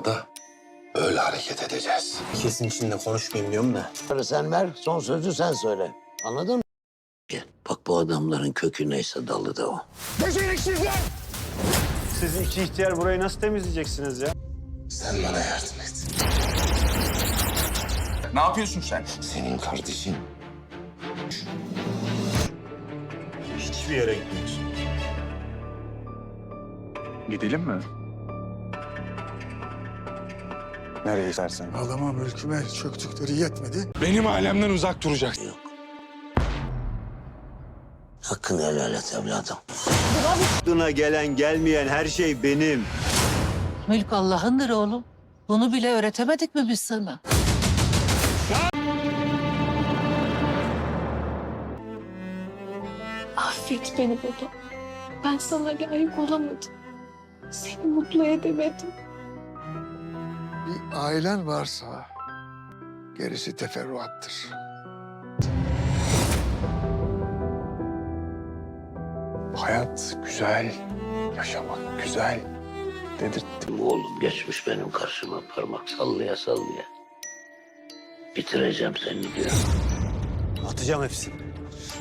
sonra da öyle hareket edeceğiz. Kesin içinde konuşmayayım diyorum da. Para sen ver, son sözü sen söyle. Anladın mı? Bak bu adamların kökü neyse dalı da o. Siz iki ihtiyar burayı nasıl temizleyeceksiniz ya? Sen bana yardım et. Ne yapıyorsun sen? Senin kardeşin Hiçbir yere gitmiyorsun. Gidelim mi? Nereye istersen. Adama mülküme çöktükleri yetmedi. Benim ailemden uzak duracaksın. Yok. Hakkını helal et evladım. Aklına gelen gelmeyen her şey benim. Mülk Allah'ındır oğlum. Bunu bile öğretemedik mi biz sana? Affet beni baba. Ben sana layık olamadım. Seni mutlu edemedim. Bir ailen varsa gerisi teferruattır. Hayat güzel, yaşamak güzel dedirttim. Oğlum geçmiş benim karşıma parmak sallaya sallaya. Bitireceğim seni diyor. Atacağım hepsini.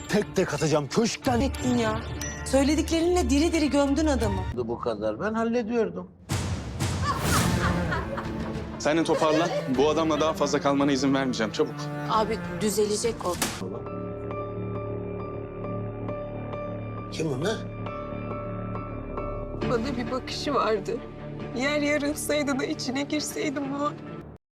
Tek tek atacağım köşkten. ettin ya. Söylediklerinle diri diri gömdün adamı. Bu kadar ben hallediyordum. Sen de toparlan. Bu adamla daha fazla kalmana izin vermeyeceğim. Çabuk. Abi düzelecek o. Kim o ne? Bana bir bakışı vardı. Yer yarılsaydı da içine girseydim o.